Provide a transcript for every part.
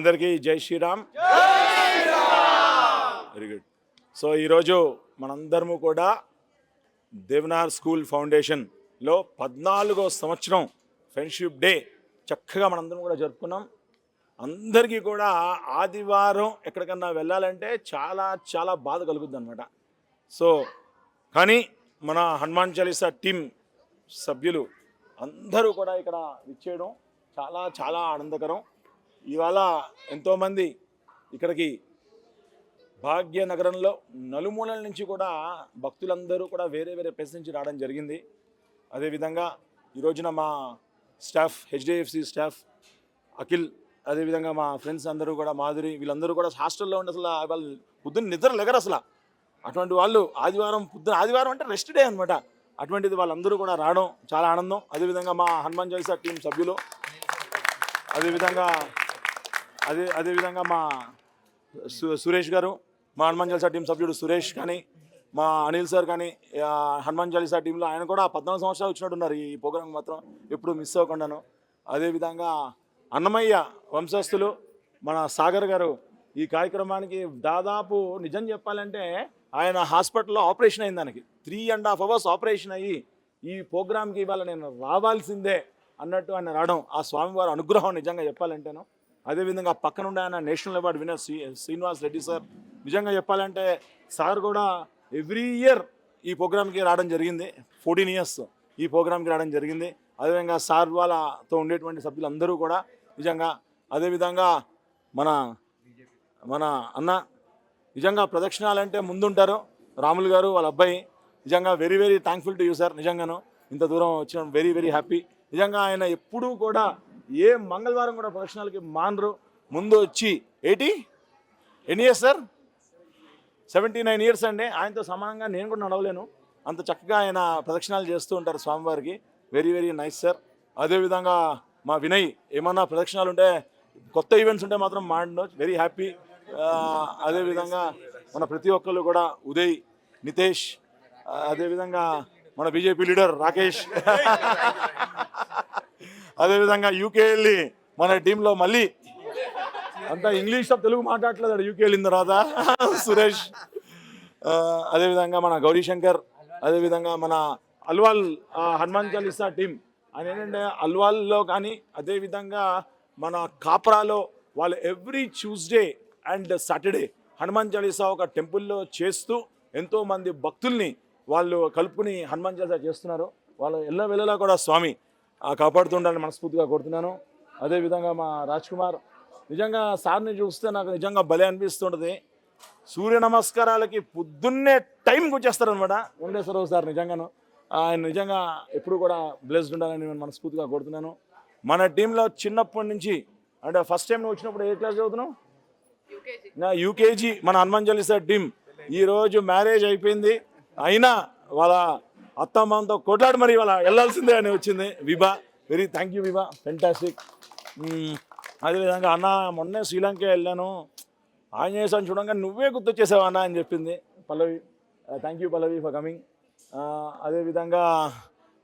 అందరికీ జై Sriram. Very good so ఈరోజు మనందరము కూడా దేవనార్ స్కూల్ ఫౌండేషన్లో పద్నాలుగో సంవత్సరం ఫ్రెండ్షిప్ డే చక్కగా మనందరం కూడా జరుపుకున్నాం. అందరికీ కూడా ఆదివారం ఎక్కడికన్నా వెళ్ళాలంటే చాలా చాలా బాధ కలుగుద్ది అనమాట సో కానీ మన హనుమాన్ చాలీసా టీం సభ్యులు అందరూ కూడా ఇక్కడ ఇచ్చేయడం చాలా చాలా ఆనందకరం. ఇవాళ ఎంతోమంది ఇక్కడికి భాగ్యనగరంలో నలుమూలల నుంచి కూడా భక్తులందరూ కూడా వేరే వేరే ప్లేస్ నుంచి రావడం జరిగింది. అదేవిధంగా ఈరోజున మా స్టాఫ్ హెచ్డిఎఫ్సి స్టాఫ్ అఖిల్ అదేవిధంగా మా ఫ్రెండ్స్ అందరూ కూడా మాధురి వీళ్ళందరూ కూడా హాస్టల్లో ఉండి అసలు వాళ్ళు పొద్దున్న నిద్ర లేగరు అసలు. అటువంటి వాళ్ళు ఆదివారం పొద్దున ఆదివారం అంటే రెస్ట్ డే అనమాట అటువంటిది వాళ్ళందరూ కూడా రావడం చాలా ఆనందం. అదేవిధంగా మా హనుమాన్ చాలీసా టీం సభ్యులు. అదేవిధంగా అదే అదేవిధంగా మా సు- సురేష్ గారు మా హనుమాన్ చాలీసా టీం సభ్యుడు సురేష్ కానీ మా అనిల్ సార్ కానీ హనుమాన్ చాలీసా టీంలో ఆయన కూడా పద్నాలుగు సంవత్సరాలు వచ్చినట్టున్నారు ఈ ప్రోగ్రామ్ మాత్రం ఎప్పుడు మిస్ అవ్వకుండాను. అదేవిధంగా అన్నమయ్య వంశస్థులు మన సాగర్ గారు ఈ కార్యక్రమానికి దాదాపు నిజం చెప్పాలంటే ఆయన హాస్పిటల్లో ఆపరేషన్ అయింది దానికి three and half hours operation అయ్యి ఈ ప్రోగ్రామ్కి ఇవాళ నేను రావాల్సిందే అన్నట్టు ఆయన రావడం ఆ స్వామివారి అనుగ్రహం నిజంగా చెప్పాలంటేను. అదేవిధంగా పక్కన ఉండే ఆయన national award winner Shri Srinivas Reddy sir. నిజంగా చెప్పాలంటే సార్ కూడా ఎవ్రీ ఇయర్ ఈ ప్రోగ్రామ్కి రావడం జరిగింది. ఫోర్టీన్ ఇయర్స్ ఈ ప్రోగ్రామ్కి రావడం జరిగింది. అదేవిధంగా సార్ వాళ్ళతో ఉండేటువంటి సభ్యులందరూ కూడా నిజంగా అదేవిధంగా మన మన అన్న నిజంగా ప్రదక్షిణాలంటే ముందుంటారు. రాములు గారు వాళ్ళ అబ్బాయి నిజంగా very very thankful to you sir నిజంగాను ఇంత దూరం వచ్చిన వెరీ వెరీ హ్యాపీ నిజంగా ఆయన ఎప్పుడూ కూడా ఏ మంగళవారం కూడా ప్రదక్షిణాలకి మానరు. ముందు వచ్చి ఎయిటీ ఎన్ని years sir seventy nine years అండి. ఆయనతో సమానంగా నేను కూడా నడవలేను. అంత చక్కగా ఆయన ప్రదక్షిణాలు చేస్తూ ఉంటారు స్వామివారికి. వెరీ వెరీ నైస్ సార్ అదేవిధంగా మా వినయ్ ఏమన్నా ప్రదక్షిణాలు ఉంటే కొత్త ఈవెంట్స్ ఉంటే మాత్రం మాండో. వెరీ హ్యాపీ అదేవిధంగా మన ప్రతి ఒక్కళ్ళు కూడా ఉదయ్ నితేష్ అదేవిధంగా మన బీజేపీ లీడర్ రాకేష్. అదేవిధంగా యూకే వెళ్ళి మన టీంలో మళ్ళీ అంతా ఇంగ్లీష్ తప్ప తెలుగు మాట్లాడలేదు యూకే వెళ్ళిన తర్వాత. సురేష్. అదేవిధంగా మన గౌరీ శంకర్ అదేవిధంగా మన అల్వాల్ హనుమాన్ చాలీసా టీం. ఆయన ఏంటంటే అల్వాల్లో కానీ అదేవిధంగా మన కాపరాలో వాళ్ళు every Tuesday and Saturday Hanuman Chalisa ఒక టెంపుల్లో చేస్తూ ఎంతోమంది భక్తుల్ని వాళ్ళు కలుపుకుని హనుమాన్ చాలీసా చేస్తున్నారు. వాళ్ళు ఎల్ల వెళ్ళలా కూడా స్వామి కాపాడుతుండాలని మనస్ఫూర్తిగా కోరుతున్నాను. అదేవిధంగా మా రాజ్ కుమార్ నిజంగా సార్ని చూస్తే నాకు నిజంగా భలే అనిపిస్తుంటుంది. సూర్య నమస్కారాలకి పొద్దున్నే టైంకి వచ్చేస్తారు అనమాట వెంకటేశ్వరరావు సార్ నిజంగాను ఆయన నిజంగా ఎప్పుడు కూడా బ్లెస్డ్ ఉండాలని నేను మనస్ఫూర్తిగా కోరుతున్నాను. మన టీంలో చిన్నప్పటి నుంచి అంటే ఫస్ట్ టైం నువ్వు వచ్చినప్పుడు ఏ క్లాస్ చదువుతున్నావు? నా యూకేజీ మన హనుమాన్ చాలీసా టీం. ఈరోజు మ్యారేజ్ అయిపోయింది. అయినా వాళ్ళ అత్తమ్మతో కొట్లాడి మరి వాళ్ళ వెళ్ళాల్సిందే అని వచ్చింది Vibha. Very thank you Vibha. Fantastic అదేవిధంగా అన్న మొన్నే శ్రీలంక వెళ్ళాను. ఆంజనేయ స్వామి చూడంగా నువ్వే గుర్తొచ్చేసావు అన్న అని చెప్పింది Pallavi. Uh, thank you Pallavi for coming uh, అదేవిధంగా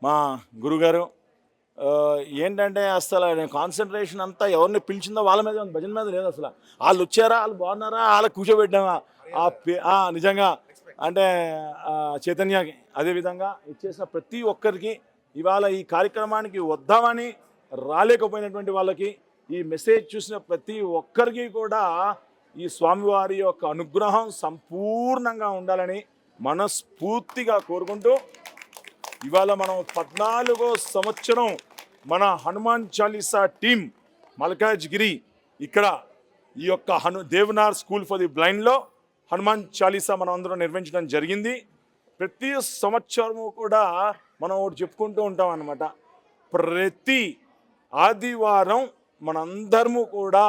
మా గురుగారు uh, ఏంటంటే అసలు కాన్సన్ట్రేషన్ అంతా ఎవరిని పిలిచిందో వాళ్ళ మీద ఉంది భజన మీద లేదు అసలు. వాళ్ళు వచ్చారా? వాళ్ళు బాగున్నారా? వాళ్ళకి కూర్చోబెట్టామా నిజంగా అంటే చైతన్యకి అదేవిధంగా ఇచ్చేసిన ప్రతి ఒక్కరికి ఇవాళ ఈ కార్యక్రమానికి వద్దామని రాలేకపోయినటువంటి వాళ్ళకి ఈ మెసేజ్ చూసిన ప్రతి ఒక్కరికి కూడా ఈ స్వామివారి యొక్క అనుగ్రహం సంపూర్ణంగా ఉండాలని మనస్ఫూర్తిగా కోరుకుంటూ ఇవాళ మనం పద్నాలుగో సంవత్సరం మన హనుమాన్ చాలీసా టీం మల్కాజ్గిరి ఇక్కడ ఈ యొక్క హను దేవనార్ స్కూల్ ఫర్ ది బ్లైండ్లో హనుమాన్ చాలీసా మనం అందరం నిర్వహించడం జరిగింది. ప్రతి సంవత్సరము కూడా మనం ఒకటి చెప్పుకుంటూ ఉంటాం అన్నమాట. ప్రతి ఆదివారం మనందరము కూడా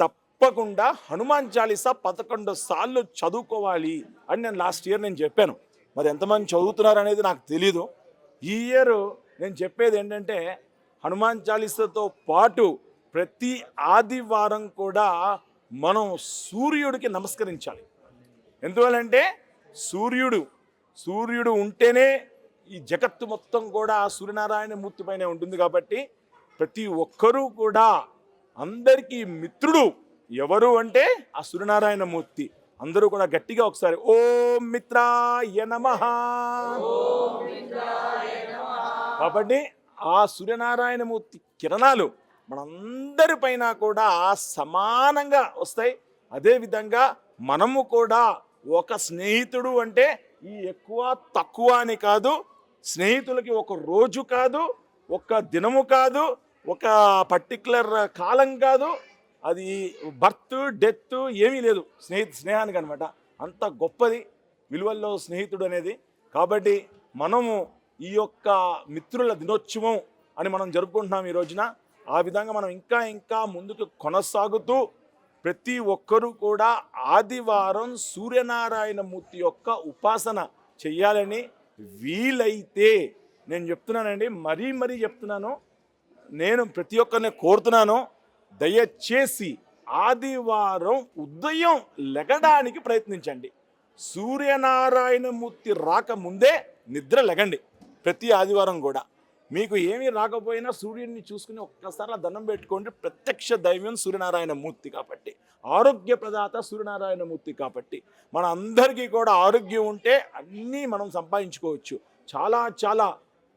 తప్పకుండా హనుమాన్ చాలీసా పదకొండు సార్లు చదువుకోవాలి అని నేను లాస్ట్ ఇయర్ నేను చెప్పాను. మరి ఎంతమంది చదువుతున్నారు అనేది నాకు తెలీదు. ఈ ఇయర్ నేను చెప్పేది ఏంటంటే హనుమాన్ చాలీసాతో పాటు ప్రతి ఆదివారం కూడా మనం సూర్యుడికి నమస్కరించాలి. ఎందువల్లంటే సూర్యుడు సూర్యుడు ఉంటేనే ఈ జగత్తు మొత్తం కూడా సూర్యనారాయణ మూర్తి పైన ఉంటుంది కాబట్టి ప్రతి ఒక్కరూ కూడా అందరికీ మిత్రుడు ఎవరు అంటే ఆ సూర్యనారాయణ మూర్తి. అందరూ కూడా గట్టిగా ఒకసారి ఓం మిత్రాయ నమ. కాబట్టి ఆ సూర్యనారాయణ మూర్తి కిరణాలు మనందరిపైన కూడా సమానంగా వస్తాయి. అదేవిధంగా మనము కూడా ఒక స్నేహితుడు అంటే ఈ ఎక్కువ తక్కువ అని కాదు. స్నేహితులకి ఒక రోజు కాదు ఒక దినము కాదు ఒక పర్టికులర్ కాలం కాదు. అది బర్త్ డెత్ ఏమీ లేదు. స్నేహితు స్నేహానికి అనమాట అంత గొప్పది విలువల్లో స్నేహితుడు అనేది. కాబట్టి మనము ఈ యొక్క మిత్రుల దినోత్సవం అని మనం జరుపుకుంటున్నాం ఈ రోజున. ఆ విధంగా మనం ఇంకా ఇంకా ముందుకు కొనసాగుతూ ప్రతి ఒక్కరూ కూడా ఆదివారం సూర్యనారాయణమూర్తి యొక్క ఉపాసన చెయ్యాలని వీలైతే నేను చెప్తున్నానండి మరీ మరీ చెప్తున్నాను. నేను ప్రతి ఒక్కరిని కోరుతున్నాను దయచేసి ఆదివారం ఉదయం లెగడానికి ప్రయత్నించండి. సూర్యనారాయణమూర్తి రాకముందే నిద్ర లెగండి ప్రతి ఆదివారం కూడా. మీకు ఏమీ రాకపోయినా సూర్యుడిని చూసుకుని ఒక్కసారి దండం పెట్టుకోండి. ప్రత్యక్ష దైవం సూర్యనారాయణ మూర్తి కాబట్టి. ఆరోగ్య ప్రదాత సూర్యనారాయణ మూర్తి కాబట్టి. మన అందరికీ కూడా ఆరోగ్యం ఉంటే అన్నీ మనం సంపాదించుకోవచ్చు. చాలా చాలా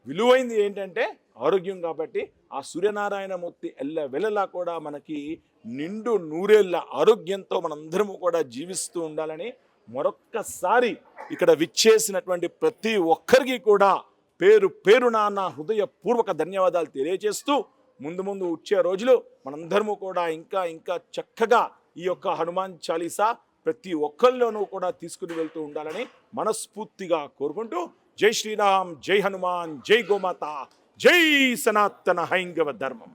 విలువైంది ఏంటంటే ఆరోగ్యం కాబట్టి ఆ సూర్యనారాయణ మూర్తి ఎల్ల వెలలా కూడా మనకి నిండు నూరేళ్ళ ఆరోగ్యంతో మనందరము కూడా జీవిస్తూ ఉండాలని మరొక్కసారి ఇక్కడ విచ్చేసినటువంటి ప్రతి ఒక్కరికి కూడా పేరు పేరున నా హృదయపూర్వక ధన్యవాదాలు తెలియజేస్తూ ముందు ముందు వచ్చే రోజులు మనందరము కూడా ఇంకా ఇంకా చక్కగా ఈ యొక్క హనుమాన్ చాలీసా ప్రతి ఒక్కరిలోనూ కూడా తీసుకుని వెళ్తూ ఉండాలని మనస్ఫూర్తిగా కోరుకుంటూ జై శ్రీరామ్ జై హనుమాన్ జై గోమాత జై సనాతన హైంగవ ధర్మం.